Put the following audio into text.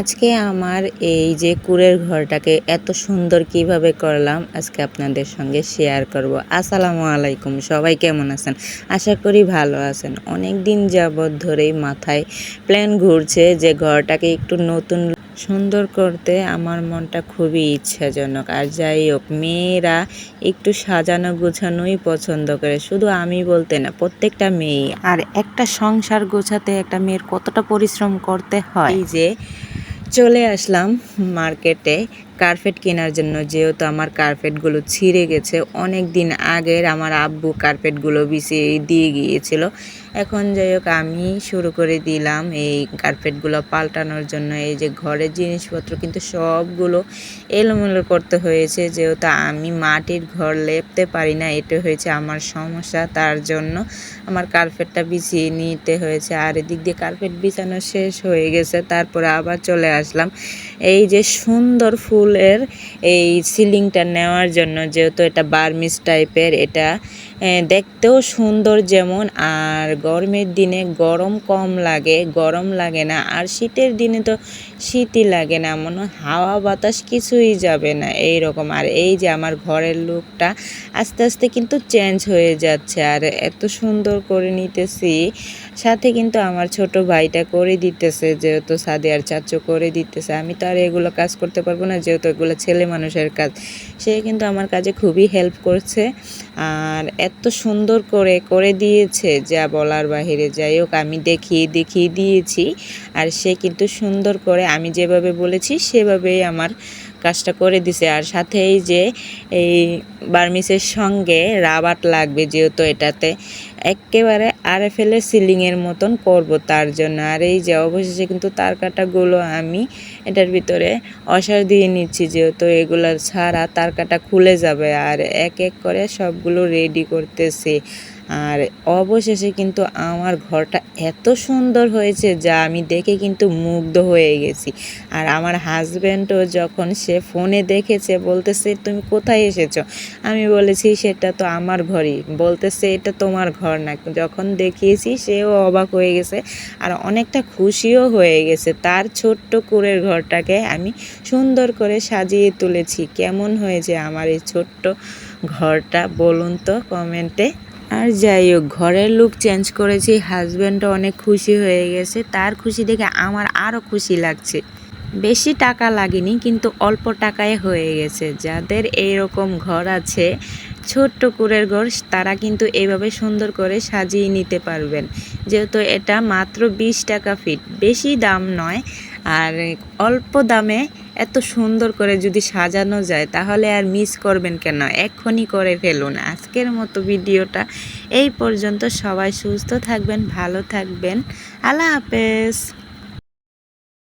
আজকে আমার এই যে কুড়ের ঘরটাকে এত সুন্দর কীভাবে করলাম, আজকে আপনাদের সঙ্গে শেয়ার করব। আসসালামু আলাইকুম, সবাই কেমন আছেন? আশা করি ভালো আছেন। অনেক দিন যাবৎ ধরেই মাথায় প্ল্যান ঘুরছে যে ঘরটাকে একটু নতুন সুন্দর করতে আমার মনটা খুবই ইচ্ছাজনক। আর যাই হোক, মেয়েরা একটু সাজানো গোছানোই পছন্দ করে। শুধু আমি বলতে না, প্রত্যেকটা মেয়ে আর একটা সংসার গোছাতে একটা মেয়ের কতটা পরিশ্রম করতে হয় যে চলে আসলাম মার্কেটে কার্পেট কেনার জন্য। যেহেতু আমার কার্পেটগুলো ছিঁড়ে গেছে অনেক দিন আগের আমার আব্বু কার্পেটগুলো বিছিয়ে দিয়ে গিয়েছিল। এখন যাই হোক, আমি শুরু করে দিলাম এই কার্পেটগুলো পাল্টানোর জন্য। এই যে ঘরের জিনিসপত্র কিন্তু সবগুলো এলোমেলো করতে হয়েছে, যেহেতু আমি মাটির ঘর লেপতে পারি না, এটা হয়েছে আমার সমস্যা। তার জন্য আমার কার্পেটটা বিছিয়ে নিতে হয়েছে। আর এদিক দিয়ে কার্পেট বিছানো শেষ হয়ে গেছে, তারপরে আবার চলে আসলাম। এই যে সুন্দর ফুলের এই সিলিংটা নেওয়ার জন্য, যেহেতু এটা বার্মিস টাইপের এটা দেখতেও সুন্দর যেমন, আর গরমের দিনে গরম কম লাগে, গরম লাগে না। আর শীতের দিনে তো শীতই লাগে না, মনে হাওয়া বাতাস কিছুই যাবে না এই রকম আর এই যে আমার ঘরের লুকটা আস্তে আস্তে কিন্তু চেঞ্জ হয়ে যাচ্ছে, আর এত সুন্দর করে নিতেছি। সাথে কিন্তু আমার ছোট ভাইটা করে দিতেছে, যেহেতু সাদে আর চাচু করে দিতেছে। আমি তো আর এগুলো কাজ করতে পারব না, যেহেতু এগুলো ছেলে মানুষের কাজ। সে কিন্তু আমার কাজে খুবই হেল্প করছে। আর এত সুন্দর করে করে দিয়েছে যা বলার বাহিরে। যাই হোক, আমি দেখিয়ে দেখিয়ে দিয়েছি। আর সে কিন্তু সুন্দর করে, আমি যেভাবে বলেছি, সেভাবেই আমার কাজটা করে দিছে। আর সাথেই যে, এই বার্মিসের সঙ্গে রাবাট লাগবে যেহেতু এটাতে। একেবারে আরে ফেলে সিলিংয়ের মতন করব তার জন্য। আর এই যে অবশেষে কিন্তু তার কাটাগুলো আমি এটার ভিতরে অসার দিয়ে নিচ্ছি যেহেতু এগুলো ছাড়া তার কাটা খুলে যাবে। আর এক এক করে সবগুলো রেডি করতেছি। আর অবশেষে কিন্তু আমার ঘরটা এত সুন্দর হয়েছে যা আমি দেখে কিন্তু মুগ্ধ হয়ে গেছি। আর আমার হাজব্যান্ডও যখন সে ফোনে দেখেছে, বলতেছে, তুমি কোথায় এসেছ? আমি বলেছি, সেটা তো আমার ঘরই। বলতেছে, এটা তোমার ঘর না। যখন দেখিয়েছি, সেও অবাক হয়ে গেছে আর অনেকটা খুশিও হয়ে গেছে। তার ছোট্ট কুড়ের ঘরটাকে আমি সুন্দর করে সাজিয়ে তুলেছি। কেমন হয়েছে আমার এই ছোট্ট ঘরটা বলুন তো কমেন্টে? আর যাই হোক ঘরের লুক চেঞ্জ করেছি হাজব্যান্ডও অনেক খুশি হয়ে গেছে। তার খুশি দেখে আমার আরও খুশি লাগছে। বেশি টাকা লাগেনি, কিন্তু অল্প টাকায় হয়ে গেছে। যাদের এইরকম ঘর আছে, ছোট্ট কুড়ের ঘর, তারা কিন্তু এইভাবে সুন্দর করে সাজিয়ে নিতে পারবেন। যেহেতু এটা মাত্র বিশ টাকা ফিট বেশি দাম নয়। আর অল্প দামে এত সুন্দর করে যদি সাজানো যায়, তাহলে আর মিস করবেন কেন? এক্ষুনি করে ফেলুন। আজকের মতো ভিডিওটা এই পর্যন্ত। সবাই সুস্থ থাকবেন, ভালো থাকবেন। আল্লাহ হাফেজ।